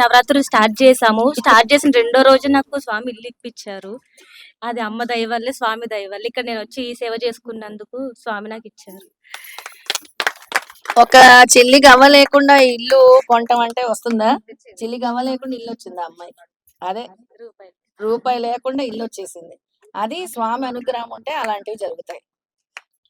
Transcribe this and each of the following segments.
నవరాత్రులు స్టార్ట్ చేసాము స్టార్ట్ చేసిన రెండో రోజు నాకు స్వామి ఇల్లు ఇప్పించారు. అది అమ్మ దయ వల్లే స్వామి దయ వల్ల. ఇక్కడ నేను వచ్చి ఈ సేవ చేసుకున్నందుకు స్వామి నాకు ఇచ్చారు. ఒక చిల్లి గవ్వ లేకుండా ఇల్లు కొంటాం అంటే వస్తుందా? చిల్లి గవ్వ లేకుండా ఇల్లు వచ్చిందా అమ్మాయి? అదే. రూపాయి లేకుండా ఇల్లు వచ్చేసింది. అది స్వామి అనుగ్రహం ఉంటే అలాంటివి జరుగుతాయి.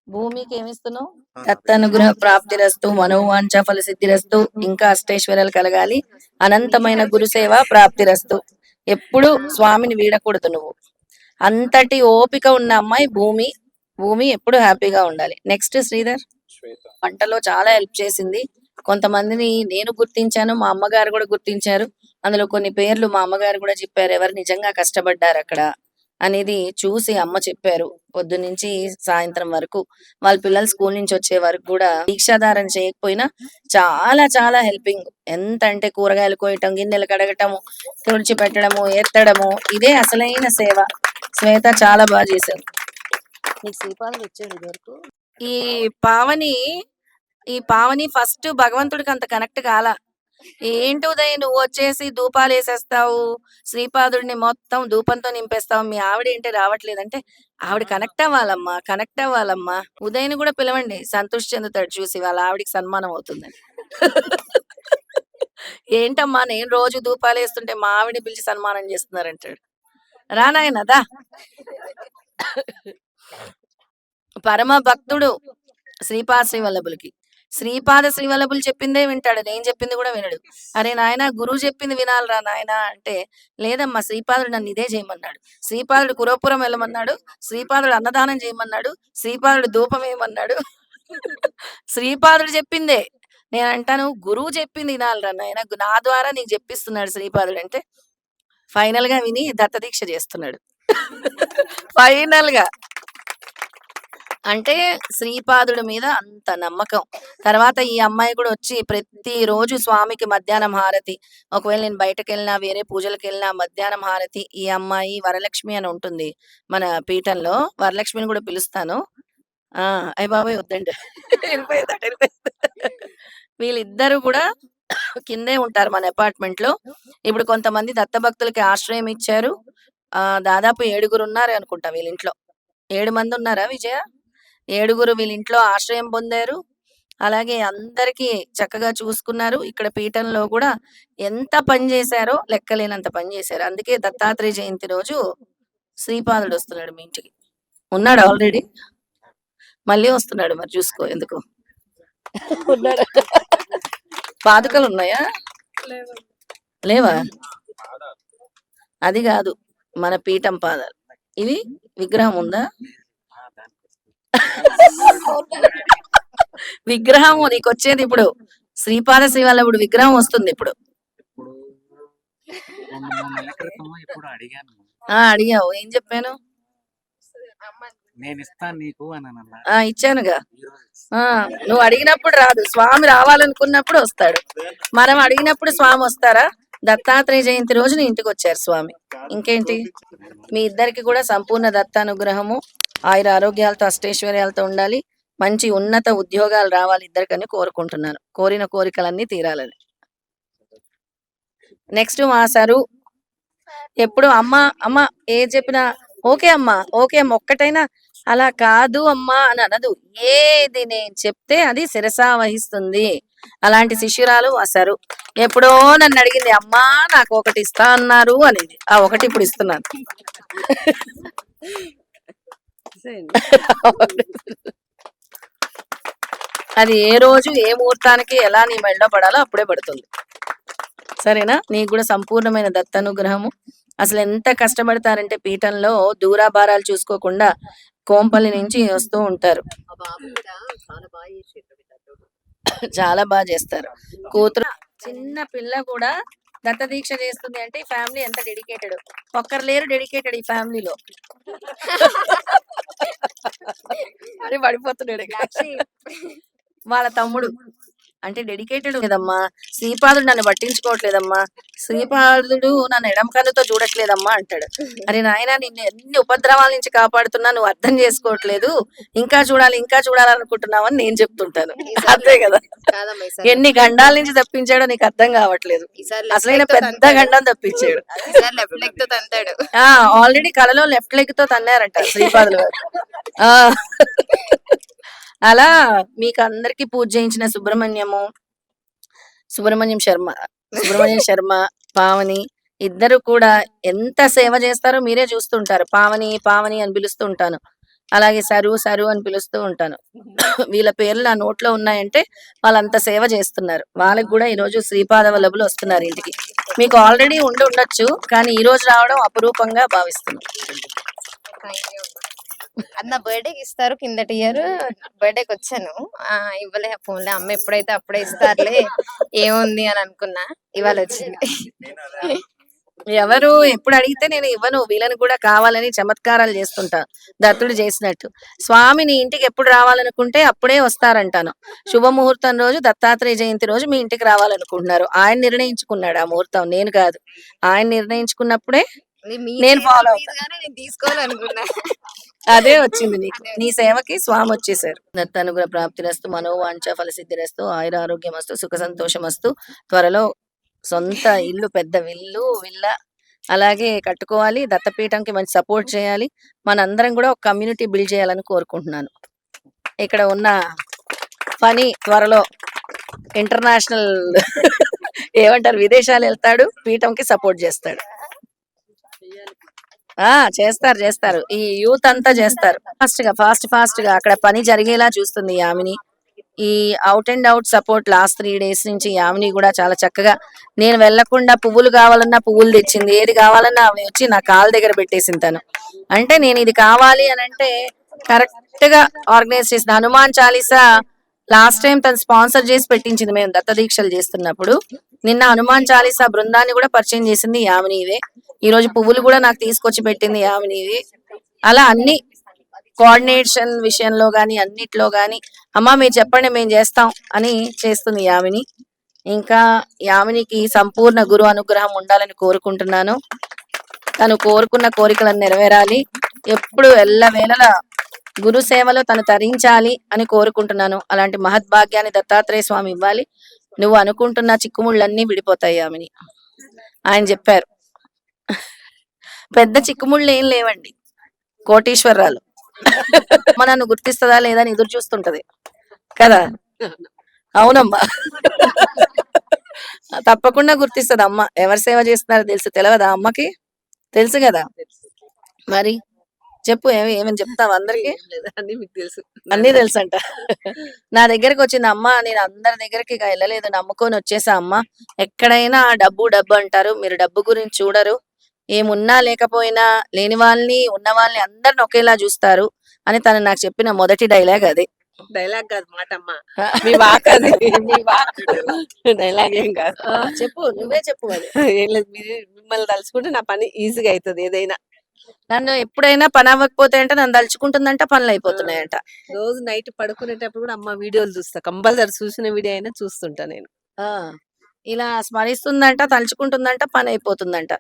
భూమికి ఏమిస్తున్నావు? దత్త అనుగ్రహ ప్రాప్తిరస్తు మనోవాంఛ ఫల సిద్ధిరస్తు ఇంకా అష్టైశ్వర్యాలు కలగాలి. అనంతమైన గురుసేవ ప్రాప్తిరస్తు. ఎప్పుడు స్వామిని వీడకూడదు నువ్వు. అంతటి ఓపిక ఉన్న అమ్మాయి భూమి భూమి ఎప్పుడు హ్యాపీగా ఉండాలి. నెక్స్ట్ శ్రీధర్. వంటలో చాలా హెల్ప్ చేసింది. కొంతమందిని నేను గుర్తించాను మా అమ్మగారు కూడా గుర్తించారు. అందులో కొన్ని పేర్లు మా అమ్మగారు కూడా చెప్పారు. ఎవరు నిజంగా కష్టపడ్డారు అక్కడ అనేది చూసి అమ్మ చెప్పారు. పొద్దు నుంచి సాయంత్రం వరకు వాళ్ళ పిల్లలు స్కూల్ నుంచి వచ్చే వరకు కూడా దీక్షాధారణ చేయకపోయినా చాలా చాలా హెల్పింగ్ ఎంత అంటే కూరగాయలు కోయటం గిన్నెలు కడగటము తుడిచి పెట్టడము ఎత్తడము ఇదే అసలైన సేవ. శ్వేత చాలా బాగా చేశారు. నీకు ఇదివరకు. ఈ పావని ఈ పావని ఫస్ట్ భగవంతుడికి అంత కనెక్ట్ కాల. ఏంటి ఉదయ్ నువ్వు వచ్చేసి ధూపాలు వేసేస్తావు శ్రీపాదుడిని మొత్తం ధూపంతో నింపేస్తావు మీ ఆవిడ ఏంటి రావట్లేదంటే ఆవిడ కనెక్ట్ అవ్వాలమ్మా కనెక్ట్ అవ్వాలమ్మా. ఉదయ్ని కూడా పిలవండి సంతోష్ చెందుతాడు చూసి వాళ్ళ ఆవిడికి సన్మానం అవుతుందని. ఏంటమ్మా నేను రోజు ధూపాలు వేస్తుంటే మా ఆవిడని పిలిచి సన్మానం చేస్తున్నారంటాడు. రానాయనదా పరమ భక్తుడు శ్రీపాద శ్రీవల్లభులకి. శ్రీపాద శ్రీవల్లభులు చెప్పిందే వింటాడు. నేను చెప్పింది కూడా వినడు. అరే నాయన గురువు చెప్పింది వినాలరా నాయన అంటే లేదమ్మా శ్రీపాదుడు నన్ను ఇదే చేయమన్నాడు. శ్రీపాదుడు కురపురం వెళ్ళమన్నాడు. శ్రీపాదుడు అన్నదానం చేయమన్నాడు. శ్రీపాదుడు ధూపం వేయమన్నాడు శ్రీపాదుడు చెప్పిందే. నేను అంటాను గురువు చెప్పింది వినాలిరా నాయన. నా ద్వారా నీకు చెప్పిస్తున్నాడు శ్రీపాదుడు అంటే ఫైనల్గా విని దత్తదీక్ష చేస్తున్నాడు. ఫైనల్గా అంటే శ్రీపాదుడి మీద అంత నమ్మకం. తర్వాత ఈ అమ్మాయి కూడా వచ్చి ప్రతి రోజు స్వామికి మధ్యాహ్నం హారతి. ఒకవేళ నేను బయటకు వెళ్ళినా వేరే పూజలకు వెళ్ళినా మధ్యాహ్నం హారతి ఈ అమ్మాయి వరలక్ష్మి అని ఉంటుంది మన పీఠంలో. వరలక్ష్మిని కూడా పిలుస్తాను. ఆ అయ్య బాబాయ్ వద్దండి. వెళ్ళిపోయేదట, వెళ్ళిపోయేది. వీళ్ళిద్దరూ కూడా కిందే ఉంటారు మన అపార్ట్మెంట్లో ఇప్పుడు కొంతమంది దత్తభక్తులకి ఆశ్రయం ఇచ్చారు. ఆ దాదాపు ఏడుగురు ఉన్నారు అనుకుంటా వీళ్ళ ఇంట్లో ఏడు మంది ఉన్నారా విజయ? ఏడుగురు వీళ్ళ ఇంట్లో ఆశ్రయం పొందారు. అలాగే అందరికీ చక్కగా చూసుకున్నారు. ఇక్కడ పీఠంలో కూడా ఎంత పని చేశారో లెక్కలేనంత పని చేశారు. అందుకే దత్తాత్రేయ జయంతి రోజు శ్రీపాదుడు వస్తున్నాడు మీ ఇంటికి. ఉన్నాడు ఆల్రెడీ? మళ్ళీ వస్తున్నాడు మరి చూసుకో ఎందుకు? ఉన్నాడు. పాదుకలు ఉన్నాయా లేవా? అది కాదు. మన పీఠం పాదాలు. ఇవి? విగ్రహం ఉందా? విగ్రహం నీకు వచ్చేది ఇప్పుడు. శ్రీపాద శ్రీవల్లభుడు విగ్రహం వస్తుంది ఇప్పుడు. అడిగావు. ఏం చెప్పాను? నేను ఇస్తాను నీకు అని అన్నా ఆ ఇచ్చానుగా. ఆ నువ్వు అడిగినప్పుడు రాదు. స్వామి రావాలనుకున్నప్పుడు వస్తాడు. మనం అడిగినప్పుడు స్వామి వస్తారా? దత్తాత్రేయ జయంతి రోజు నీ ఇంటికి వచ్చారు స్వామి. ఇంకేంటి? మీ ఇద్దరికి కూడా సంపూర్ణ దత్తానుగ్రహము ఆయుర ఆరోగ్యాలతో అష్టైశ్వర్యాలతో ఉండాలి. మంచి ఉన్నత ఉద్యోగాలు రావాలి ఇద్దరికని కోరుకుంటున్నాను. కోరిన కోరికలన్నీ తీరాలని. నెక్స్ట్ మా సరు ఎప్పుడు అమ్మ అమ్మ ఏ చెప్పినా ఓకే అమ్మా ఓకే అమ్మ. ఒక్కటైనా అలా కాదు అమ్మా అని అనదు. ఏది నేను చెప్తే అది శిరసా వహిస్తుంది. అలాంటి శిష్యురాలు అసరు ఎప్పుడో నన్ను అడిగింది అమ్మా నాకు ఒకటి ఇస్తా అన్నారు అనేది. ఆ ఒకటి ఇప్పుడు ఇస్తున్నాను. అది ఏ రోజు ఏ ముహూర్తానికి ఎలా నీ మెళ్ళో పడాలో అప్పుడే పడుతుంది. సరేనా? నీకు కూడా సంపూర్ణమైన దత్తనుగ్రహము. అసలు ఎంత కష్టపడతారంటే పీఠంలో దూరాభారాలు చూసుకోకుండా కోంపల్లి నుంచి వస్తూ ఉంటారు. చాలా బాగా చేస్తారు. కూతురు చిన్న పిల్ల కూడా దత్త దీక్ష చేస్తుంది అంటే ఈ ఫ్యామిలీ ఎంత డెడికేటెడ్? ఒక్కరు లేరు డెడికేటెడ్ ఈ ఫ్యామిలీలో. అని పడిపోతున్నాడు. వాళ్ళ తమ్ముడు. అంటే డెడికేటెడ్ కదమ్మా శ్రీపాదుడు నన్ను పట్టించుకోవట్లేదమ్మా. శ్రీపాదుడు నన్ను ఎడం కన్నుతో చూడట్లేదమ్మా అంటాడు. అరే నాయన నిన్ను ఎన్ని ఉపద్రవాల నుంచి కాపాడుతున్నా నువ్వు అర్థం చేసుకోవట్లేదు. ఇంకా చూడాలి ఇంకా చూడాలనుకుంటున్నావని నేను చెప్తుంటాను. అంతే కదా. ఎన్ని గండాల నుంచి తప్పించాడో నీకు అర్థం కావట్లేదు. అసలైన పెద్ద. గండం తప్పించాడు. ఆల్రెడీ కళలో లెఫ్ట్ లెగ్తో తన్నారంట శ్రీపాదులు. అలా మీకు అందరికి పూజ చేయించిన సుబ్రహ్మణ్యము సుబ్రహ్మణ్యం శర్మ సుబ్రహ్మణ్యం శర్మ పావని ఇద్దరు కూడా ఎంత సేవ చేస్తారో మీరే చూస్తుంటారు. పావని పావని అని పిలుస్తూ ఉంటాను. అలాగే సరు సరు అని పిలుస్తూ ఉంటాను. వీళ్ళ పేర్లు నా నోట్లో ఉన్నాయంటే వాళ్ళంత సేవ చేస్తున్నారు. వాళ్ళకి కూడా ఈ రోజు శ్రీపాద వల్లభులు వస్తున్నారు ఇంటికి. మీకు ఆల్రెడీ ఉండి ఉండొచ్చు కానీ ఈ రోజు రావడం అపురూపంగా భావిస్తున్నాం అది నా బర్త్డేకి ఇస్తారు కిందటి ఇయర్ బర్త్డేకి వచ్చాను. ఆ, ఇవ్వలే ఫోన్లే. అమ్మ ఎప్పుడైతే అప్పుడే ఇస్తారులే ఏముంది అని అనుకున్నా. ఇవాళ వచ్చింది. ఎవరు ఎప్పుడు అడిగితే నేను ఇవ్వను. వీళ్ళని కూడా కావాలని చమత్కారాలు చేస్తుంటా. దత్తుడు చేసినట్టు. స్వామిని ఇంటికి ఎప్పుడు రావాలనుకుంటే అప్పుడే వస్తారంటాను. శుభముహూర్తం రోజు దత్తాత్రేయ జయంతి రోజు మీ ఇంటికి రావాలనుకుంటున్నారు. ఆయన నిర్ణయించుకున్నాడు ఆ ముహూర్తం. నేను కాదు. ఆయన నిర్ణయించుకున్నప్పుడే నేను నేను తీసుకోవాలనుకున్నా. అదే వచ్చింది నీకు. నీ సేవకి స్వామి వచ్చేసారు. దత్తానుగ్రహ ప్రాప్తిరస్తు మనోవాంఛ ఫలసిద్ధిరస్తు ఆయుర ఆరోగ్యమస్తు సుఖ సంతోషమస్తు త్వరలో సొంత ఇల్లు పెద్ద విల్లు విల్ల అలాగే కట్టుకోవాలి. దత్తపీఠంకి మంచి సపోర్ట్ చేయాలి. మనందరం కూడా ఒక కమ్యూనిటీ బిల్డ్ చేయాలని కోరుకుంటున్నాను. ఇక్కడ ఉన్న పని త్వరలో ఇంటర్నేషనల్ ఏమంటారు? విదేశాలు వెళ్తాడు పీఠంకి సపోర్ట్ చేస్తాడు. ఆ చేస్తారు చేస్తారు. ఈ యూత్ అంతా చేస్తారు. ఫాస్ట్గా ఫాస్ట్ ఫాస్ట్గా అక్కడ పని జరిగేలా చూస్తుంది యామిని. ఈ out and out support last three days నుంచి యామిని కూడా చాలా చక్కగా నేను వెళ్ళకుండా పువ్వులు కావాలన్నా పువ్వులు తెచ్చింది. ఏది కావాలన్నా అవి వచ్చి నా కాల్ దగ్గర పెట్టేసింది తను. అంటే నేను ఇది కావాలి అని అంటే కరెక్ట్గా ఆర్గనైజ్ చేసిన హనుమాన్ చాలీసా లాస్ట్ టైం తను స్పాన్సర్ చేసి పెట్టించింది మేము దత్త దీక్షలు చేస్తున్నప్పుడు. నిన్న హనుమాన్ చాలీసా బృందాన్ని కూడా పరిచయం చేసింది యామినివే ఈ రోజు పువ్వులు కూడా నాకు తీసుకొచ్చి పెట్టింది ఆమెనివి అలా అన్ని కోఆర్డినేషన్ విషయంలో గాని అన్నిట్లో గాని అమ్మా మీరు చెప్పండి మేము చేస్తాం అని చేస్తుంది యామిని. ఇంకా యామినికి సంపూర్ణ గురు అనుగ్రహం ఉండాలని కోరుకుంటున్నాను. తను కోరుకున్న కోరికలను నెరవేరాలి. ఎప్పుడు ఎల్లవేళలా గురు సేవలో తను తరించాలి అని కోరుకుంటున్నాను. అలాంటి మహద్భాగ్యాన్ని దత్తాత్రేయ స్వామి ఇవ్వాలి. నువ్వు అనుకుంటున్న చిక్కుముళ్ళన్నీ విడిపోతాయి యామిని. ఆయన చెప్పారు. పెద్ద చిక్కుముళ్ళు ఏం లేవండి. కోటీశ్వరరాలు అమ్మ నన్ను గుర్తిస్తుందా లేదా అని ఎదురు చూస్తుంటది. కదా? అవునమ్మా. తప్పకుండా గుర్తిస్తుంది అమ్మ. ఎవరు సేవ చేస్తున్నారో తెలుసు. తెలియదా అమ్మకి? తెలుసు కదా? మరి? చెప్పు ఏమి ఏమని చెప్తావు అందరికి? అన్ని మీకు తెలుసు. అన్నీ తెలుసంట. నా దగ్గరికి వచ్చింది అమ్మ. నేను అందరి దగ్గరికి ఇక వెళ్ళలేదు. నమ్ముకొని వచ్చేసా అమ్మ. ఎక్కడైనా డబ్బు డబ్బు అంటారు. మీరు డబ్బు గురించి చూడరు. ఏమున్నా లేకపోయినా లేని వాళ్ళని ఉన్న వాళ్ళని అందరిని ఒకేలా చూస్తారు అని తను నాకు చెప్పిన మొదటి డైలాగ్ అది. డైలాగ్ కాదు మాట అమ్మ మీ వాక్ అది. మీ వాక్. డైలాగ్ ఏం కాదు. చెప్పు నువ్వే చెప్పు అది. ఏం లేదు మీరు మిమ్మల్ని తలుచుకుంటే నా పని ఈజీగా అవుతుంది ఏదైనా. నన్ను ఎప్పుడైనా పని అవ్వకపోతే అంటే నన్ను తలుచుకుంటుందంట పనులు అయిపోతున్నాయంట. రోజు నైట్ పడుకునేటప్పుడు కూడా అమ్మ వీడియోలు చూస్తా. కంపల్సరీ చూసిన వీడియో అయినా చూస్తుంటా నేను. ఆ. ఇలా స్మరిస్తుందంట తలుచుకుంటుందంట పని అయిపోతుందంట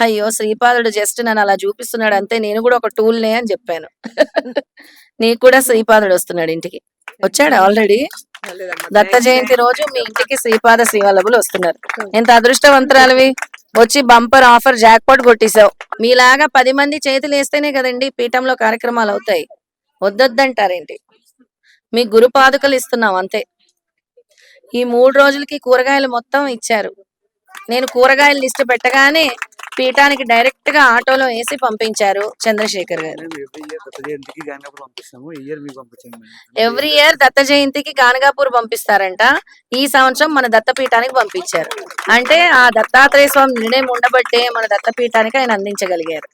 అయ్యో శ్రీపాదుడు జస్ట్ నన్ను అలా చూపిస్తున్నాడు అంతే నేను కూడా ఒక టూల్నే అని చెప్పాను. నీకు కూడా శ్రీపాదుడు వస్తున్నాడు ఇంటికి. వచ్చాడు ఆల్రెడీ? దత్త. జయంతి రోజు మీ ఇంటికి శ్రీపాద శ్రీవల్లభులు వస్తున్నారు. ఎంత అదృష్టవంతురాలివి. వచ్చి బంపర్ ఆఫర్ జాక్పాట్ కొట్టేశావు. మీలాగా పది మంది చేతులు వేస్తేనే కదండి పీఠంలో కార్యక్రమాలు అవుతాయి. వద్దొద్దంటారేంటి? మీ గురు పాదుకలు ఇస్తున్నాం అంతే. ఈ మూడు రోజులకి కూరగాయలు మొత్తం ఇచ్చారు. నేను కూరగాయల లిస్ట్ పెట్టగానే పీఠానికి డైరెక్ట్గా ఆటోలో వేసి పంపించారు చంద్రశేఖర్ గారు. ఎవ్రీ ఇయర్ దత్త జయంతికి గానగాపూర్ పంపిస్తారంట. ఈ సంవత్సరం మన దత్తపీఠానికి పంపించారు. అంటే ఆ దత్తాత్రేయ స్వామి నిర్ణయం ఉండబట్టే మన దత్తపీఠానికి ఆయన అందించగలిగారు.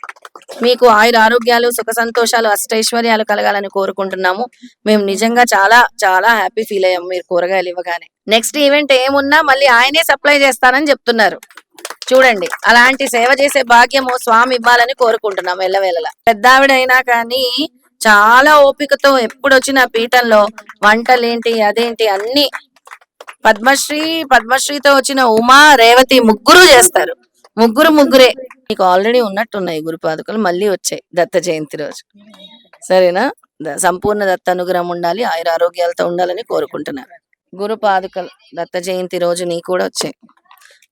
మీకు ఆయుర ఆరోగ్యాలు సుఖ సంతోషాలు అష్టైశ్వర్యాలు కలగాలని కోరుకుంటున్నాము. మేము నిజంగా చాలా చాలా హ్యాపీ ఫీల్ అయ్యాము మీరు కూరగాయలు ఇవ్వగానే. నెక్స్ట్ ఈవెంట్ ఏమున్నా మళ్ళీ ఆయనే సప్లై చేస్తానని చెప్తున్నారు. చూడండి అలాంటి సేవ చేసే భాగ్యము స్వామి ఇవ్వాలని కోరుకుంటున్నాం ఎల్లవేళలా. పెద్దావిడైనా కానీ చాలా ఓపికతో ఎప్పుడు వచ్చిన పీఠంలో వంటలేంటి అదేంటి అన్ని పద్మశ్రీ పద్మశ్రీతో వచ్చిన ఉమా రేవతి ముగ్గురు చేస్తారు. ముగ్గురు ముగ్గురే. మీకు ఆల్రెడీ ఉన్నట్టున్నాయి గురుపాదుకలు మళ్ళీ వచ్చాయి దత్త జయంతి రోజు. సరేనా? ద- సంపూర్ణ దత్త అనుగ్రహం ఉండాలి ఆయుర ఆరోగ్యాలతో ఉండాలని కోరుకుంటున్నాను గురు పాదుకలు దత్త జయంతి రోజు నీ కూడా వచ్చాయి.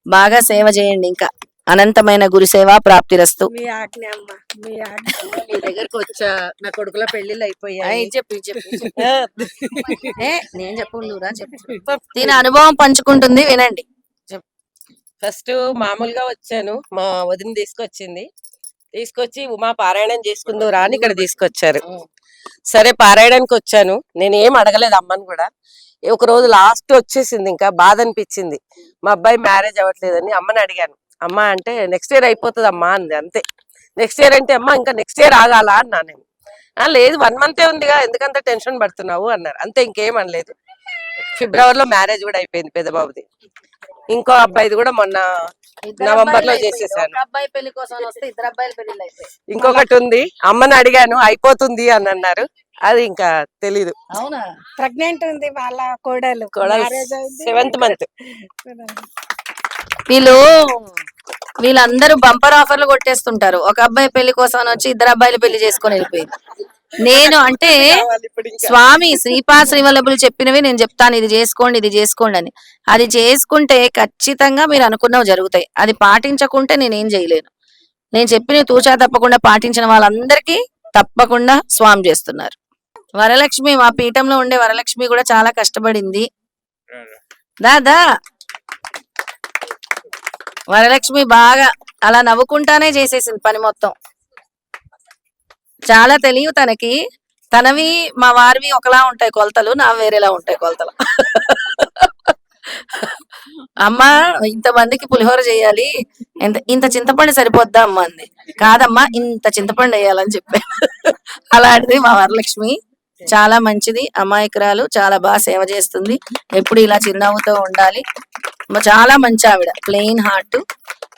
బాగా సేవ చేయండి ఇంకా. అనంతమైన గురు సేవ ప్రాప్తిరస్తు మీ ఆజ్ఞ అమ్మ మీ ఆజ్ఞ. మీ దగ్గరకు వచ్చా నా కొడుకుల పెళ్ళిళ్ళు అయిపోయాయి. చెప్పు చెప్పు, నేను చెప్పు నువ్వురా చెప్పు. దీని అనుభవం పంచుకుంటుంది వినండి. ఫస్ట్ మామూలుగా వచ్చాను. మా వదిన తీసుకొచ్చింది. తీసుకొచ్చి ఉమా పారాయణం చేసుకుందువు రా అని ఇక్కడ తీసుకొచ్చారు. సరే పారాయణానికి వచ్చాను. నేను ఏం అడగలేదు అమ్మని కూడా. ఒక రోజు లాస్ట్ వచ్చేసింది ఇంకా బాధ అనిపించింది. మా అబ్బాయి మ్యారేజ్ అవ్వట్లేదని అమ్మని అడిగాను. అమ్మ అంటే నెక్స్ట్ ఇయర్ అయిపోతుంది అమ్మా అంది అంతే. నెక్స్ట్ ఇయర్ అంటే అమ్మ ఇంకా నెక్స్ట్ ఇయర్ ఆగాల అన్నా నేను. "ఆ, లేదు వన్ మంతే ఉందిగా ఎందుకంత టెన్షన్ పడుతున్నావు అన్నారు. అంతే ఇంకేం అనలేదు. ఫిబ్రవరిలో మ్యారేజ్ కూడా అయిపోయింది పెద్ద బాబుది ఇంకో అబ్బాయిది కూడా మొన్న నవంబర్లో. చేసేసాను. అబ్బాయి పెళ్ళి కోసం వస్తే ఇద్దరు అబ్బాయిల పెళ్ళి ఇంకొకటి ఉంది. అమ్మని అడిగాను అయిపోతుంది అని అన్నారు. అది ఇంకా తెలీదు. అవునా? ప్రెగ్నెంట్ ఉంది వాళ్ళ కోడలు. మ్యారేజ్ అయింది. Seventh month. వీళ్ళు వీళ్ళందరూ బంపర్ ఆఫర్లు కొట్టేస్తుంటారు. ఒక అబ్బాయి పెళ్ళి కోసం అని వచ్చి ఇద్దరు అబ్బాయిలు పెళ్ళి చేసుకొని వెళ్ళిపోయింది నేను అంటే స్వామి శ్రీపా శ్రీవల్లభులు చెప్పినవి నేను చెప్తాను ఇది చేసుకోండి ఇది చేసుకోండి అని. అది చేసుకుంటే ఖచ్చితంగా మీరు అనుకున్నవి జరుగుతాయి. అది పాటించకుంటే నేనేం చేయలేను. నేను చెప్పిన తూచా తప్పకుండా పాటించిన వాళ్ళందరికీ తప్పకుండా స్వామి చేస్తున్నారు. వరలక్ష్మి మా పీఠంలో ఉండే వరలక్ష్మి కూడా చాలా కష్టపడింది. దాదా వరలక్ష్మి బాగా అలా నవ్వుకుంటానే చేసేసింది పని మొత్తం. చాలా తెలియదు తనకి. తనవి మా వారివి ఒకలా ఉంటాయి కొలతలు నా వేరేలా ఉంటాయి కొలతలు. అమ్మా ఇంతమందికి పులిహోర చేయాలి. ఎంత ఇంత చింతపండు సరిపోద్దా అమ్మ అంది. కాదమ్మా ఇంత చింతపండు వేయాలని చెప్పా. అలాంటిది మా వరలక్ష్మి. చాలా మంచిది అమాయకురాలు చాలా బాగా సేవ చేస్తుంది. ఎప్పుడు ఇలా చిరునవ్వుతో ఉండాలి. చాలా మంచి ఆవిడ ప్లెయిన్ హార్ట్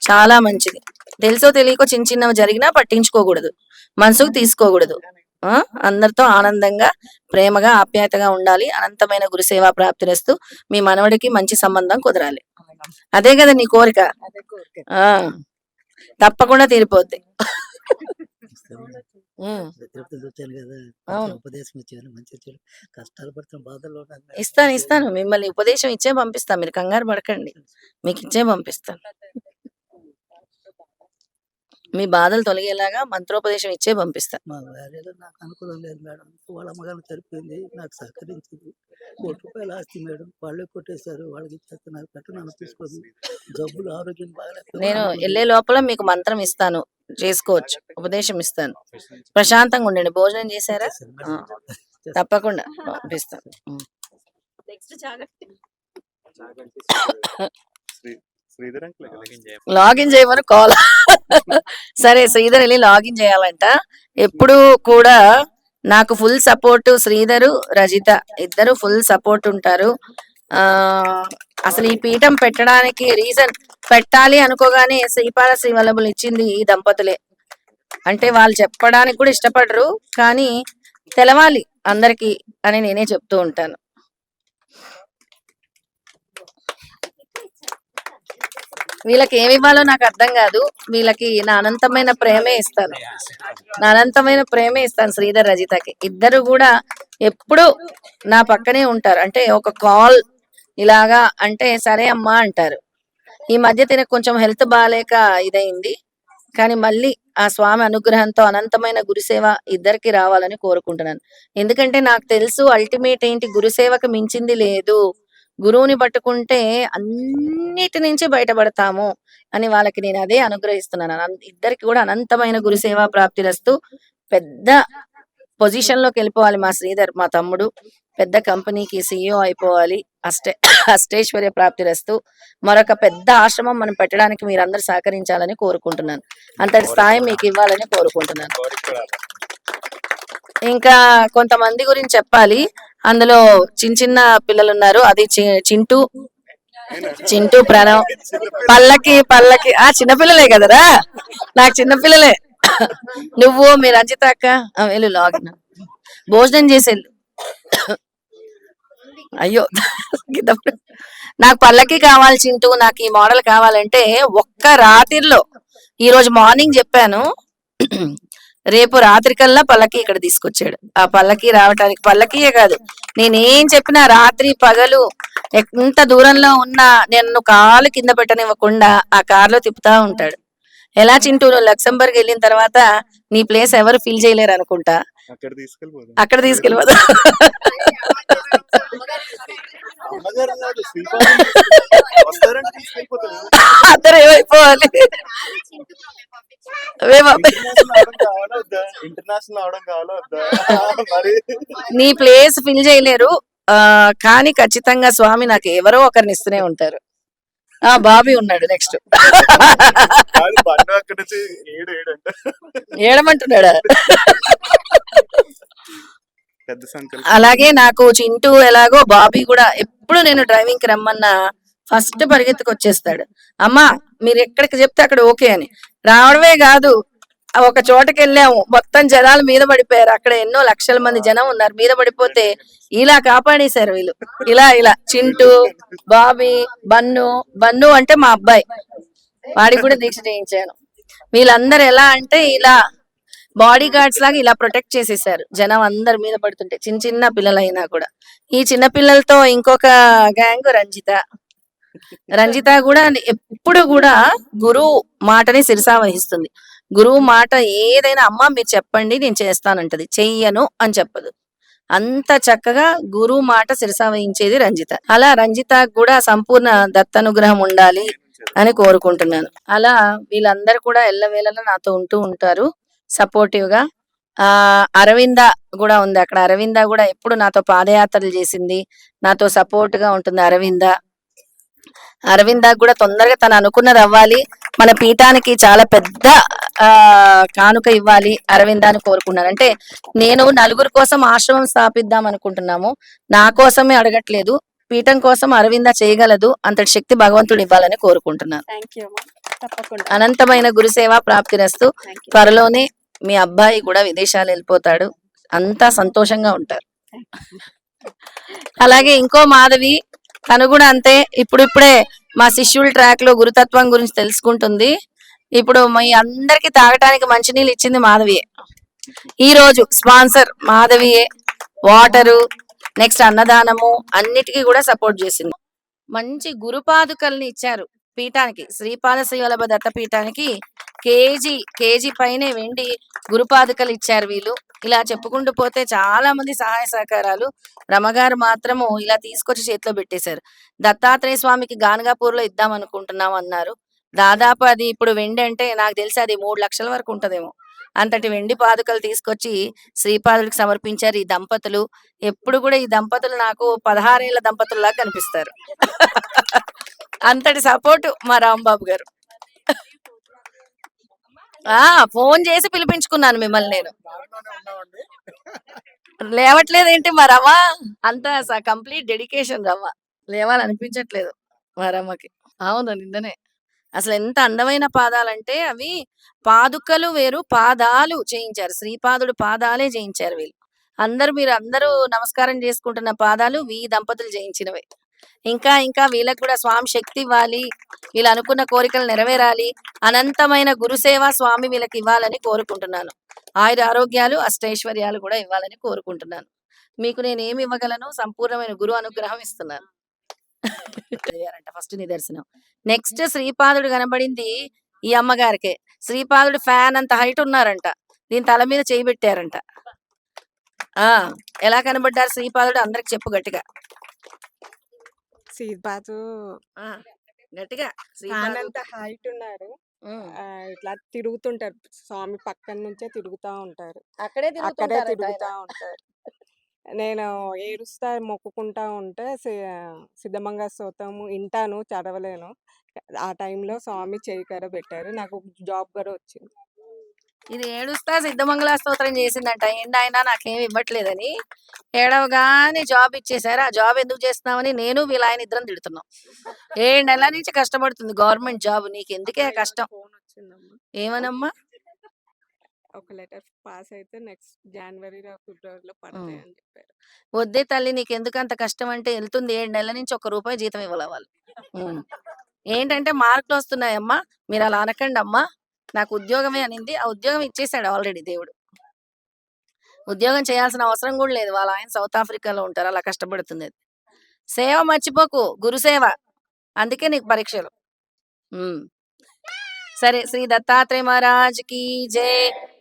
చాలా మంచిది. తెలుసో తెలియకో చిన్న చిన్నవి జరిగినా పట్టించుకోకూడదు. మనసుకు తీసుకోకూడదు. ఆ? అందరితో ఆనందంగా ప్రేమగా ఆప్యాయతగా ఉండాలి. అనంతమైన గురుసేవా ప్రాప్తిరస్తూ మీ మనవడికి మంచి సంబంధం కుదరాలి. అదే కదా నీ కోరిక? ఆ. తప్పకుండా తీరిపోద్ది. ఇస్తాను ఇస్తాను. మిమ్మల్ని ఉపదేశం ఇచ్చే పంపిస్తాను మీరు కంగారు పడకండి. మీకు ఇచ్చే పంపిస్తాను. మీ బాధలు తొలగేలాగా మంత్రోపదేశం ఇచ్చే పంపిస్తాను మా భార్యలో నాకు అనుకూలం లేదు మేడం. వాళ్ళ అమ్మగారు చనిపోయింది నాకు సహకరించింది. కోటి రూపాయలు ఆస్తి మేడం. వాళ్ళే కొట్టేశారు వాళ్ళకి ఇచ్చేస్తే నాకు పెట్టు నన్ను తీసుకోదు జబ్బులు ఆరోగ్యం బాగా నేను వెళ్ళే లోపల మీకు మంత్రం ఇస్తాను చేసుకోవచ్చు ఉపదేశం ఇస్తాను. ప్రశాంతంగా ఉండండి. భోజనం చేశారా? ఆ, తప్పకుండా పంపిస్తాను. శ్రీధర్ అంకుల్ లాగిన్ చేయ లాగిన్ చేయమని కాల్. సరే శ్రీధర్ వెళ్ళి లాగిన్ చేయాలంట. ఎప్పుడు కూడా నాకు ఫుల్ సపోర్ట్ శ్రీధరు రజిత ఇద్దరు ఫుల్ సపోర్ట్ ఉంటారు. ఆ అసలు ఈ పీఠం పెట్టడానికి రీజన్ పెట్టాలి అనుకోగానే శ్రీపాద శ్రీవల్లభులు ఇచ్చింది ఈ దంపతులే. అంటే వాళ్ళు చెప్పడానికి కూడా ఇష్టపడరు కానీ తెలవాలి అందరికి అని నేనే చెప్తూ ఉంటాను. వీళ్ళకి ఏమి ఇవ్వాలో నాకు అర్థం కాదు. వీళ్ళకి నా అనంతమైన ప్రేమే ఇస్తాను. నా అనంతమైన ప్రేమే ఇస్తాను శ్రీధర్ రజితకి. ఇద్దరు కూడా ఎప్పుడు నా పక్కనే ఉంటారు. అంటే ఒక కాల్ ఇలాగా అంటే సరే అమ్మా అంటారు. ఈ మధ్య తినకు కొంచెం హెల్త్ బాగాలేక ఇదైంది. కానీ మళ్ళీ ఆ స్వామి అనుగ్రహంతో అనంతమైన గురుసేవ ఇద్దరికి రావాలని కోరుకుంటున్నాను. ఎందుకంటే నాకు తెలుసు అల్టిమేట్ ఏంటి? గురుసేవకు మించింది లేదు. గురువుని పట్టుకుంటే అన్నిటి నుంచి బయటపడతాము అని వాళ్ళకి నేను అదే అనుగ్రహిస్తున్నాను. అనం- ఇద్దరికి కూడా అనంతమైన గురుసేవ ప్రాప్తిరస్తూ పెద్ద పొజిషన్లోకి వెళ్ళిపోవాలి మా శ్రీధర్ మా తమ్ముడు. పెద్ద కంపెనీకి సీఈఓ అయిపోవాలి. అష్టే అష్టైశ్వర్య ప్రాప్తిరస్తూ మరొక పెద్ద ఆశ్రమం మనం పెట్టడానికి మీరందరూ సహకరించాలని కోరుకుంటున్నాను. అంతటి స్థాయి మీకు ఇవ్వాలని కోరుకుంటున్నాను. ఇంకా కొంతమంది గురించి చెప్పాలి. అందులో చిన్న చిన్న పిల్లలు ఉన్నారు అది చి- చింటూ చింటూ ప్రణవ్. పల్లకి పల్లకి. ఆ చిన్నపిల్లలే కదరా? నాకు చిన్నపిల్లలే నువ్వు మీ రంజిత అక్క. వెళ్ళు లాగిన్ భోజనం చేసేళ్ళు అయ్యో నాకు పల్లకి కావాలి చింటూ. నాకు ఈ మోడల్ కావాలంటే ఒక్క రాత్రిలో ఈ రోజు మార్నింగ్ చెప్పాను. రేపు రాత్రి కల్లా పల్లకి ఇక్కడ తీసుకొచ్చాడు. ఆ పల్లకి రావటానికి పల్లకియే కాదు. నేనేం చెప్పినా రాత్రి పగలు ఎంత దూరంలో ఉన్నా నేను కాలు కింద పెట్టనివ్వకుండా ఆ కార్లో తిప్పుతా ఉంటాడు. ఎలా చింటూ నువ్వు లక్సంబర్గ్ వెళ్ళిన తర్వాత నీ ప్లేస్ ఎవరు ఫిల్ చేయలేరు అనుకుంటా? అక్కడ తీసుకెళ్ళిపోదాం. అందరూ ఏమైపోవాలి? నీ ప్లేస్ ఫిల్ చేయలేరు. ఆ కానీ ఖచ్చితంగా స్వామి నాకు ఎవరో ఒకరిని ఇస్తూనే ఉంటారు. ఆ బాబీ ఉన్నాడు నెక్స్ట్ ఏడమంటున్నాడా? అలాగే నాకు చింటూ ఎలాగో బాబీ కూడా ఎప్పుడు నేను డ్రైవింగ్కి రమ్మన్నా ఫస్ట్ పరిగెత్తుకు వచ్చేస్తాడు అమ్మా మీరు ఎక్కడికి చెప్తే అక్కడ ఓకే అని. రావడమే కాదు ఒక చోటకి వెళ్ళాము మొత్తం జనాలు మీద పడిపోయారు. అక్కడ ఎన్నో లక్షల మంది జనం ఉన్నారు. మీద పడిపోతే ఇలా కాపాడేశారు వీళ్ళు. ఇలా ఇలా. చింటూ బాబీ బన్ను బన్ను అంటే మా అబ్బాయి. వాడికి కూడా దీక్ష చేయించాను. వీళ్ళందరూ ఎలా అంటే ఇలా బాడీ గార్డ్స్ లాగా ఇలా ప్రొటెక్ట్ చేసేసారు. జనం అందరి మీద పడుతుంటే చిన్న చిన్న పిల్లలైనా కూడా. ఈ చిన్న పిల్లలతో ఇంకొక గ్యాంగ్ రంజిత. రంజిత కూడా ఎప్పుడు కూడా గురువు మాటని సిరిసా వహిస్తుంది. గురువు మాట ఏదైనా అమ్మ మీరు చెప్పండి నేను చేస్తానంటది. చెయ్యను అని చెప్పదు. అంత చక్కగా గురువు మాట శిరసా వహించేది రంజిత. అలా రంజిత కూడా సంపూర్ణ దత్తనుగ్రహం ఉండాలి అని కోరుకుంటున్నాను. అలా వీళ్ళందరూ కూడా ఎల్లవేళలా నాతో ఉంటూ ఉంటారు. సపోర్టివ్గా ఆ అరవింద కూడా ఉంది అక్కడ. అరవింద కూడా ఎప్పుడు నాతో పాదయాత్రలు చేసింది. నాతో సపోర్ట్గా ఉంటుంది అరవింద. అరవింద కూడా తొందరగా తను అనుకున్నది అవ్వాలి. మన పీఠానికి చాలా పెద్ద ఆ కానుక ఇవ్వాలి అరవింద అని కోరుకున్నాను అంటే నేను నలుగురు కోసం ఆశ్రమం స్థాపిద్దాం అనుకుంటున్నాము. నా కోసమే అడగట్లేదు. పీఠం కోసం అరవింద చేయగలదు. అంతటి శక్తి భగవంతుడు ఇవ్వాలని కోరుకుంటున్నాను. అనంతమైన గురుసేవ ప్రాప్తిరస్తు త్వరలోనే మీ అబ్బాయి కూడా విదేశాలు వెళ్ళిపోతాడు. అంతా సంతోషంగా ఉంటారు. అలాగే ఇంకో మాధవి తను కూడా అంతే. ఇప్పుడు ఇప్పుడే మా శిష్యుల ట్రాక్లో గురుతత్వం గురించి తెలుసుకుంటుంది. ఇప్పుడు మీ అందరికి తాగటానికి మంచినీళ్ళు ఇచ్చింది మాధవియే. ఈ రోజు స్పాన్సర్ మాధవియే. వాటరు నెక్స్ట్ అన్నదానము అన్నిటికీ కూడా సపోర్ట్ చేసింది. మంచి గురుపాదుకల్ని ఇచ్చారు పీఠానికి శ్రీపాద శ్రీవల్లభ దత్త పీఠానికి కేజీ కేజీ పైనే వెండి గురుపాదుకలు ఇచ్చారు వీళ్ళు. ఇలా చెప్పుకుంటూ పోతే చాలా మంది సహాయ సహకారాలు. రమగారు మాత్రము ఇలా తీసుకొచ్చి చేతిలో పెట్టేశారు. దత్తాత్రేయ స్వామికి గానగాపూర్లో ఇద్దాం అనుకుంటున్నాం అన్నారు. దాదాపు అది ఇప్పుడు వెండి అంటే నాకు తెలిసి అది మూడు లక్షల వరకు ఉంటదేమో. అంతటి వెండి పాదుకలు తీసుకొచ్చి శ్రీపాదుడికి సమర్పించారు ఈ దంపతులు. ఎప్పుడు కూడా ఈ దంపతులు నాకు పదహారేళ్ళ దంపతుల్లా కనిపిస్తారు. అంతటి సపోర్ట్ మా రాంబాబు గారు. ఆ ఫోన్ చేసి పిలిపించుకున్నాను మిమ్మల్ని నేను. లేవట్లేదేంటి మా రవ్వ అంత కంప్లీట్ డెడికేషన్ రవ్వ లేవాలనిపించట్లేదు మా రమ్మకి అవును నిన్ననే. అసలు ఎంత అందమైన పాదాలంటే అవి పాదుకలు వేరు పాదాలు చేయించారు శ్రీపాదుడు పాదాలే చేయించారు వీళ్ళు. అందరూ మీరు అందరూ నమస్కారం చేసుకుంటున్న పాదాలు వీ దంపతులు చేయించినవే ఇంకా ఇంకా వీళ్ళకి కూడా స్వామి శక్తి ఇవ్వాలి. వీళ్ళు అనుకున్న కోరికలు నెరవేరాలి. అనంతమైన గురుసేవ స్వామి వీళ్ళకి ఇవ్వాలని కోరుకుంటున్నాను. ఆయుర ఆరోగ్యాలు అష్టైశ్వర్యాలు కూడా ఇవ్వాలని కోరుకుంటున్నాను. మీకు నేను ఏమి ఇవ్వగలను? సంపూర్ణమైన గురు అనుగ్రహం ఇస్తున్నాను. ఫస్ట్ నిదర్శనం. నెక్స్ట్ శ్రీపాదుడు కనబడింది ఈ అమ్మగారికే. శ్రీపాదుడు ఫ్యాన్ అంత హైట్ ఉన్నారంట. దీని తల మీద చేయి పెట్టారంట. ఆ ఎలా కనబడ్డారు శ్రీపాదుడు? అందరికి చెప్పు గట్టిగా. ఆ! గట్టిగా ఆనంత హైట్ ఉన్నారు ఇట్లా తిరుగుతుంటారు. స్వామి పక్కన నుంచే తిరుగుతా ఉంటారు. అక్కడే అక్కడే తిరుగుతా. ఉంటారు. నేను ఏడుస్తా మొక్కుకుంటా ఉంటే సిద్ధమంగా స్తోత్రము వింటాను చదవలేను. ఆ టైంలో స్వామి చేయి కర పెట్టారు. నాకు జాబ్ కూడా వచ్చింది. ఇది ఏడుస్తా సిద్ధమంగళ స్తోత్రం చేసిందంట. ఏంటి ఆయన? నాకేమి ఇవ్వట్లేదని. ఏడవగానే జాబ్ ఇచ్చేసారు ఆ జాబ్ ఎందుకు చేస్తున్నామని నేను వీళ్ళ ఆయన ఇద్దరం తిడుతున్నాం. ఏడు నెలల నుంచి కష్టపడుతుంది గవర్నమెంట్ జాబ్. నీకు ఎందుకే కష్టం? ఏమనమ్మా? ఒక లెటర్ పాస్ అయితే నెక్స్ట్ జనవరిలో ఫిబ్రవరిలో పడతాయి అని చెప్పారు. వద్దే తల్లి నీకు ఎందుకు అంత కష్టం అంటే వెళ్తుంది. ఏడు నెలల నుంచి ఒక రూపాయి జీతం ఇవ్వాలి వాళ్ళు. ఏంటంటే మార్కులు వస్తున్నాయమ్మా. మీరు అలా అనకండి అమ్మా నాకు ఉద్యోగమే అనింది. ఆ ఉద్యోగం ఇచ్చేసాడు ఆల్రెడీ దేవుడు. ఉద్యోగం చేయాల్సిన అవసరం కూడా లేదు. వాళ్ళ ఆయన సౌత్ ఆఫ్రికాలో ఉంటారు. అలా కష్టపడుతుంది. సేవ మర్చిపోకు. గురుసేవ అందుకే నీకు పరీక్షలు. ఉమ్. సరే శ్రీ దత్తాత్రేయ మహారాజ్కి జై.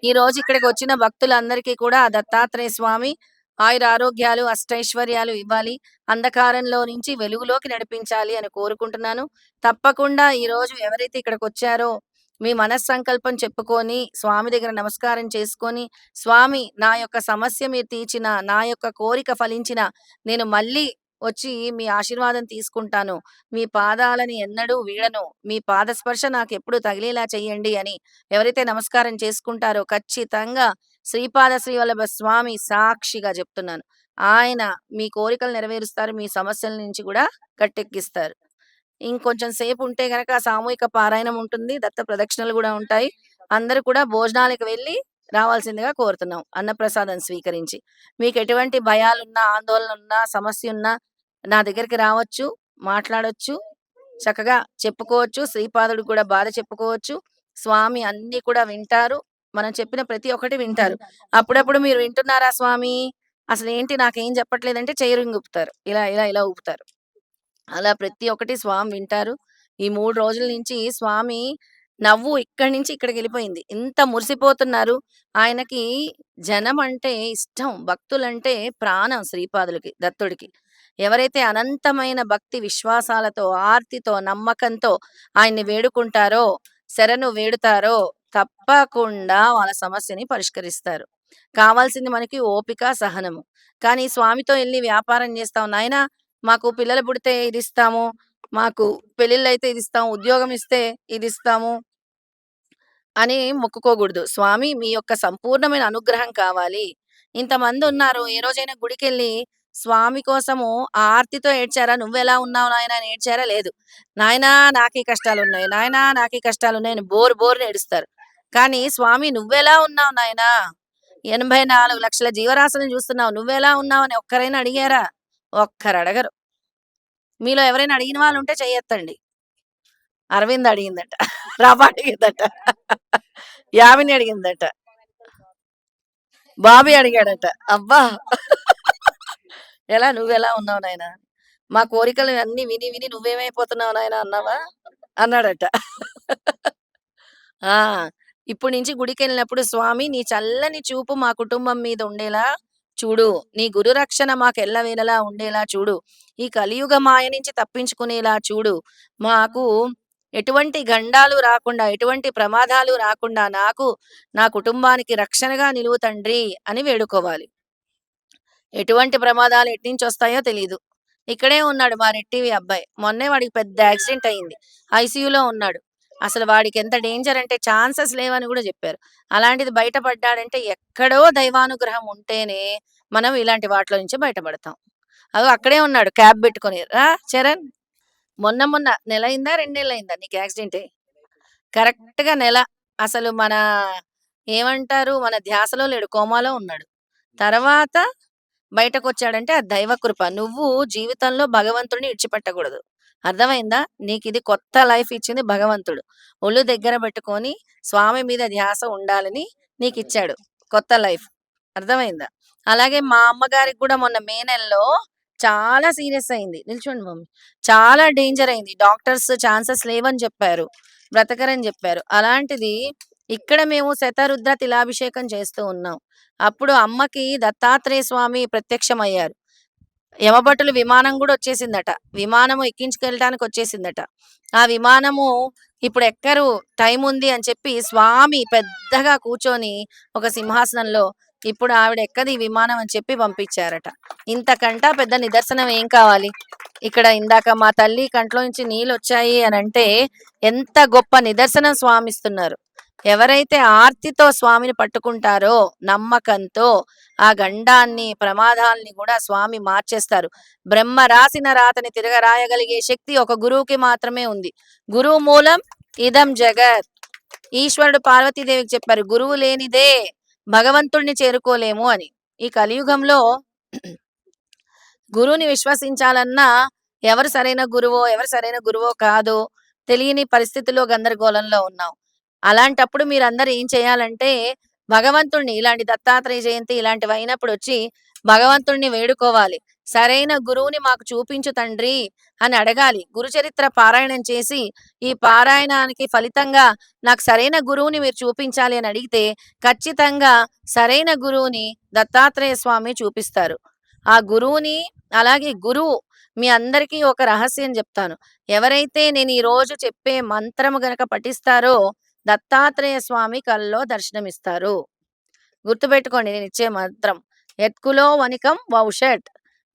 ఈ రోజు ఇక్కడికి వచ్చిన భక్తులందరికీ కూడా ఆ దత్తాత్రేయ స్వామి ఆయుర ఆరోగ్యాలు అష్టైశ్వర్యాలు ఇవ్వాలి. అంధకారంలో నుంచి వెలుగులోకి నడిపించాలి అని కోరుకుంటున్నాను. తప్పకుండా ఈ రోజు ఎవరైతే ఇక్కడికి వచ్చారో మీ మనస్సంకల్పం చెప్పుకొని స్వామి దగ్గర నమస్కారం చేసుకొని స్వామి నా యొక్క సమస్య మీరు తీర్చిన నా యొక్క కోరిక ఫలించిన నేను మళ్ళీ వచ్చి మీ ఆశీర్వాదం తీసుకుంటాను. మీ పాదాలని ఎన్నడూ వీడను. మీ పాద స్పర్శ నాకు ఎప్పుడు తగిలేలా చెయ్యండి అని ఎవరైతే నమస్కారం చేసుకుంటారో ఖచ్చితంగా శ్రీపాద శ్రీవల్లభ స్వామి సాక్షిగా చెప్తున్నాను. ఆయన మీ కోరికలు నెరవేరుస్తారు మీ సమస్యల నుంచి కూడా గట్టెక్కిస్తారు. ఇంకొంచెం సేపు ఉంటే గనక సామూహిక పారాయణం ఉంటుంది దత్త ప్రదక్షిణలు కూడా ఉంటాయి. అందరూ కూడా భోజనాలకు వెళ్ళి రావాల్సిందిగా కోరుతున్నాం. అన్నప్రసాదం స్వీకరించి. మీకు ఎటువంటి భయాలున్నా ఆందోళన ఉన్నా సమస్య ఉన్నా నా దగ్గరికి రావచ్చు మాట్లాడొచ్చు చక్కగా చెప్పుకోవచ్చు శ్రీపాదుడు కూడా బాధ చెప్పుకోవచ్చు. స్వామి అన్ని కూడా వింటారు. మనం చెప్పిన ప్రతి ఒక్కటి వింటారు. అప్పుడప్పుడు మీరు వింటున్నారా స్వామి? అసలు ఏంటి నాకేం చెప్పట్లేదంటే చైరింగ్ ఊపుతారు ఇలా ఇలా ఇలా ఊపుతారు. అలా ప్రతి ఒక్కటి స్వామి వింటారు. ఈ మూడు రోజుల నుంచి స్వామి నవ్వు ఇక్కడి నుంచి ఇక్కడికి వెళ్ళిపోయింది. ఇంత మురిసిపోతున్నారు. ఆయనకి జనం అంటే ఇష్టం. భక్తులంటే ప్రాణం శ్రీపాదులకి దత్తుడికి. ఎవరైతే అనంతమైన భక్తి విశ్వాసాలతో ఆర్తితో నమ్మకంతో ఆయన్ని వేడుకుంటారో శరణు వేడుతారో తప్పకుండా వాళ్ళ సమస్యని పరిష్కరిస్తారు. కావాల్సింది మనకి ఓపిక సహనము. కానీ స్వామితో వెళ్ళి వ్యాపారం చేస్తాం నాయనా మాకు పిల్లలు పుడితే ఇది ఇస్తాము మాకు పెళ్ళిళ్ళు అయితే ఇది ఇస్తాము ఉద్యోగం ఇస్తే ఇది ఇస్తాము అని మొక్కుకోకూడదు. స్వామి మీ యొక్క సంపూర్ణమైన అనుగ్రహం కావాలి. ఇంతమంది ఉన్నారు ఏ రోజైనా గుడికి వెళ్ళి స్వామి కోసము ఆర్తితో ఏడ్చారా? నువ్వెలా ఉన్నావు నాయన అని ఏడ్చారా? లేదు. నాయనా నాకే కష్టాలు ఉన్నాయి నాయనా నాకు కష్టాలు ఉన్నాయి అని బోర్ బోర్ ఏడుస్తారు. కానీ స్వామి నువ్వెలా ఉన్నావు నాయనా? ఎనభై నాలుగు లక్షల జీవరాశులను చూస్తున్నావు. నువ్వెలా ఉన్నావు అని ఒక్కరైనా అడిగారా? ఒక్కరు అడగరు మీలో ఎవరైనా అడిగిన వాళ్ళు ఉంటే చెయ్యొత్తండి. అరవింద్ అడిగిందట రాబా అడిగిందట యామిని అడిగిందట బాబీ అడిగాడట అబ్బా! ఎలా నువ్వెలా ఉన్నావు నాయన? మా కోరికలు అన్ని విని విని నువ్వేమైపోతున్నావు నాయన అన్నావా? అన్నాడట. ఆ! ఇప్పుడు నుంచి గుడికి వెళ్ళినప్పుడు స్వామి నీ చల్లని చూపు మా కుటుంబం మీద ఉండేలా చూడు నీ గురు రక్షణ మాకు ఉండేలా చూడు. ఈ కలియుగ మాయ నుంచి తప్పించుకునేలా చూడు. మాకు ఎటువంటి గండాలు రాకుండా ఎటువంటి ప్రమాదాలు రాకుండా నాకు నా కుటుంబానికి రక్షణగా నిలువు తండ్రి అని వేడుకోవాలి. ఎటువంటి ప్రమాదాలు ఎట్నుంచి వస్తాయో తెలియదు ఇక్కడే ఉన్నాడు మా రెట్టివి అబ్బాయి. మొన్నే వాడికి పెద్ద యాక్సిడెంట్ అయింది. ఐసీయూలో ఉన్నాడు. అసలు వాడికి ఎంత డేంజర్ అంటే ఛాన్సెస్ లేవని కూడా చెప్పారు. అలాంటిది బయటపడ్డాడంటే ఎక్కడో దైవానుగ్రహం ఉంటేనే మనం ఇలాంటి వాటిలో నుంచి బయటపడతాం. అది అక్కడే ఉన్నాడు క్యాబ్ పెట్టుకుని. రా చరణ్ మొన్న మొన్న నెల అయిందా? రెండేళ్ళు అయిందా నీకు యాక్సిడెంట్? కరెక్ట్గా నెల అసలు మన ఏమంటారు? మన ధ్యాసలో లేడు కోమాలో ఉన్నాడు. తర్వాత బయటకు వచ్చాడంటే ఆ దైవ కృప నువ్వు జీవితంలో భగవంతుడిని ఇడిచిపెట్టకూడదు. అర్థమైందా? నీకు ఇది కొత్త లైఫ్ ఇచ్చింది భగవంతుడు. ఒళ్ళు దగ్గర పెట్టుకొని స్వామి మీద ధ్యాస ఉండాలని నీకు ఇచ్చాడు కొత్త లైఫ్. అర్థమైందా? అలాగే మా అమ్మగారికి కూడా మొన్న మే నెలలో చాలా సీరియస్ అయింది. నిల్చోండి మమ్మీ. చాలా డేంజర్ అయింది. డాక్టర్స్ ఛాన్సెస్ లేవని చెప్పారు. బ్రతకరని చెప్పారు. అలాంటిది ఇక్కడ మేము శతరుద్ర తిలాభిషేకం చేస్తూ ఉన్నాం. అప్పుడు అమ్మకి దత్తాత్రేయ స్వామి ప్రత్యక్షమయ్యారు. యమభటులు విమానం కూడా వచ్చేసిందట. విమానము ఎక్కించుకెళ్ళడానికి వచ్చేసిందట. ఆ విమానము ఇప్పుడు ఎక్కరు? టైం ఉంది అని చెప్పి స్వామి పెద్దగా కూర్చొని ఒక సింహాసనంలో ఇప్పుడు ఆవిడ ఎక్కది విమానం అని చెప్పి పంపించారట. ఇంతకంట పెద్ద నిదర్శనం ఏం కావాలి? ఇక్కడ ఇందాక మా తల్లి కంట్లో నుంచి నీళ్ళు వచ్చాయి అని అంటే ఎంత గొప్ప నిదర్శనం స్వామిస్తున్నారు. ఎవరైతే ఆర్తితో స్వామిని పట్టుకుంటారో నమ్మకంతో ఆ గండాన్ని ప్రమాదాల్ని కూడా స్వామి మార్చేస్తారు. బ్రహ్మ రాసిన రాతని తిరగరాయగలిగే శక్తి ఒక గురువుకి మాత్రమే ఉంది. గురువు మూలం ఇదం జగత్. ఈశ్వరుడు పార్వతీదేవికి చెప్పారు గురువు లేనిదే భగవంతుణ్ణి చేరుకోలేము అని. ఈ కలియుగంలో గురువుని విశ్వసించాలన్నా ఎవరు సరైన గురువో ఎవరు సరైన గురువో కాదు తెలియని పరిస్థితిలో గందరగోళంలో ఉన్నాం. అలాంటప్పుడు మీరందరూ ఏం చేయాలంటే భగవంతుణ్ణి ఇలాంటి దత్తాత్రేయ జయంతి ఇలాంటివి అయినప్పుడు వచ్చి భగవంతుణ్ణి వేడుకోవాలి. సరైన గురువుని మాకు చూపించు తండ్రి అని అడగాలి. గురు చరిత్ర పారాయణం చేసి ఈ పారాయణానికి ఫలితంగా నాకు సరైన గురువుని మీరు చూపించాలి అని అడిగితే ఖచ్చితంగా సరైన గురువుని దత్తాత్రేయ స్వామి చూపిస్తారు. ఆ గురువుని అలాగే గురువు మీ అందరికీ ఒక రహస్యం చెప్తాను. ఎవరైతే నేను ఈ రోజు చెప్పే మంత్రము గనక పఠిస్తారో దత్తాత్రేయ స్వామి కల్లో దర్శనమిస్తారు. గుర్తుపెట్టుకోండి నేను ఇచ్చే మంత్రం. ఎత్కులో వనికం వౌషట్.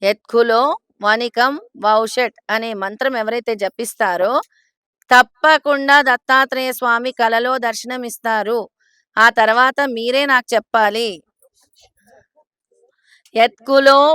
ఎత్కులో వనికం వౌషట్ అనే మంత్రం ఎవరైతే జపిస్తారో తప్పకుండా దత్తాత్రేయ స్వామి కలలో దర్శనమిస్తారు. ఆ తర్వాత మీరే నాకు చెప్పాలి. ఎత్కులో